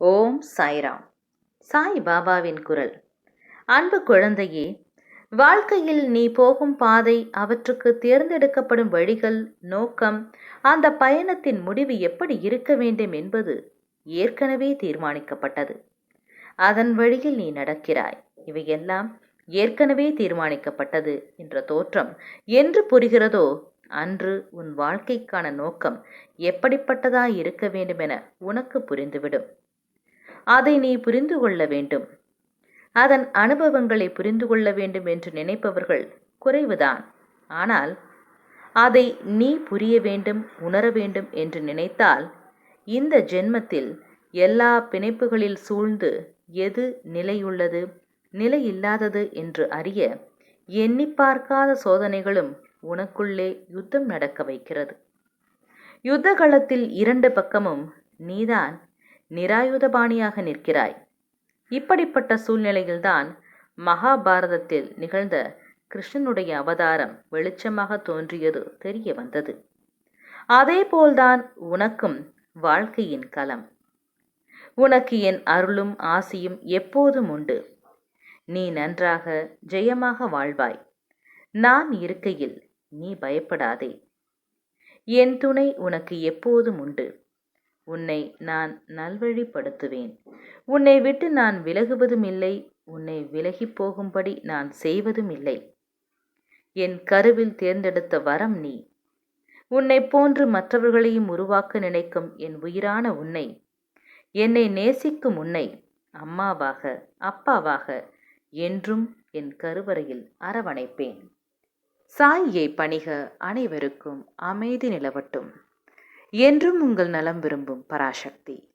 ஓம் சாய்ராம். சாய் பாபாவின் குரல். அன்பு குழந்தையே வாழ்க்கையில் நீ போகும் பாதை அவற்றுக்கு தேர்ந்தெடுக்கப்படும் வழிகள் நோக்கம் அந்த பயணத்தின் முடிவு எப்படி இருக்க வேண்டும் என்பது ஏற்கனவே தீர்மானிக்கப்பட்டது. அதன் வழியில் நீ நடக்கிறாய். இவையெல்லாம் ஏற்கனவே தீர்மானிக்கப்பட்டது என்ற தோற்றம் என்று புரிகிறதோ அன்று உன் வாழ்க்கைக்கான நோக்கம் எப்படிப்பட்டதாய் இருக்க வேண்டுமென உனக்கு புரிந்துவிடும். அதை நீ புரிந்து கொள்ள வேண்டும். அதன் அனுபவங்களை புரிந்து கொள்ள வேண்டும் என்று நினைப்பவர்கள் குறைவுதான். ஆனால் அதை நீ புரிய வேண்டும் உணர வேண்டும் என்று நினைத்தால் இந்த ஜென்மத்தில் எல்லா பிணைப்புகளில் சூழ்ந்து எது நிலையுள்ளது நிலையில்லாதது என்று அறிய எண்ணி பார்க்காத சோதனைகளும் உனக்குள்ளே யுத்தம் நடக்க வைக்கிறது. யுத்த களத்தில் இரண்டு பக்கமும் நீதான் நிராயுதபாணியாக நிற்கிறாய். இப்படிப்பட்ட சூழ்நிலையில்தான் மகாபாரதத்தில் நிகழ்ந்த கிருஷ்ணனுடைய அவதாரம் வெளிச்சமாக தோன்றியது தெரிய வந்தது. அதேபோல்தான் உனக்கும் வாழ்க்கையின் களம். உனக்கு என் அருளும் ஆசியும் எப்போதும் உண்டு. நீ நன்றாக ஜெயமாக வாழ்வாய். நான் இருக்கையில் நீ பயப்படாதே. என் துணை உனக்கு எப்போதும் உண்டு. உன்னை நான் நல்வழிப்படுத்துவேன். உன்னை விட்டு நான் விலகுவதும் இல்லை உன்னை விலகி போகும்படி நான் செய்வதும் இல்லை. என் கருவில் தேர்ந்தெடுத்த வரம் நீ. உன்னை போன்று மற்றவர்களையும் உருவாக்க நினைக்கும் என் உயிரான உன்னை. என்னை நேசிக்கும் உன்னை அம்மாவாக அப்பாவாக என்றும் என் கருவறையில் அரவணைப்பேன். சாயியை பணிக அனைவருக்கும் அமைதி நிலவட்டும். என்றும் உங்கள் நலம் விரும்பும் பராசக்தி.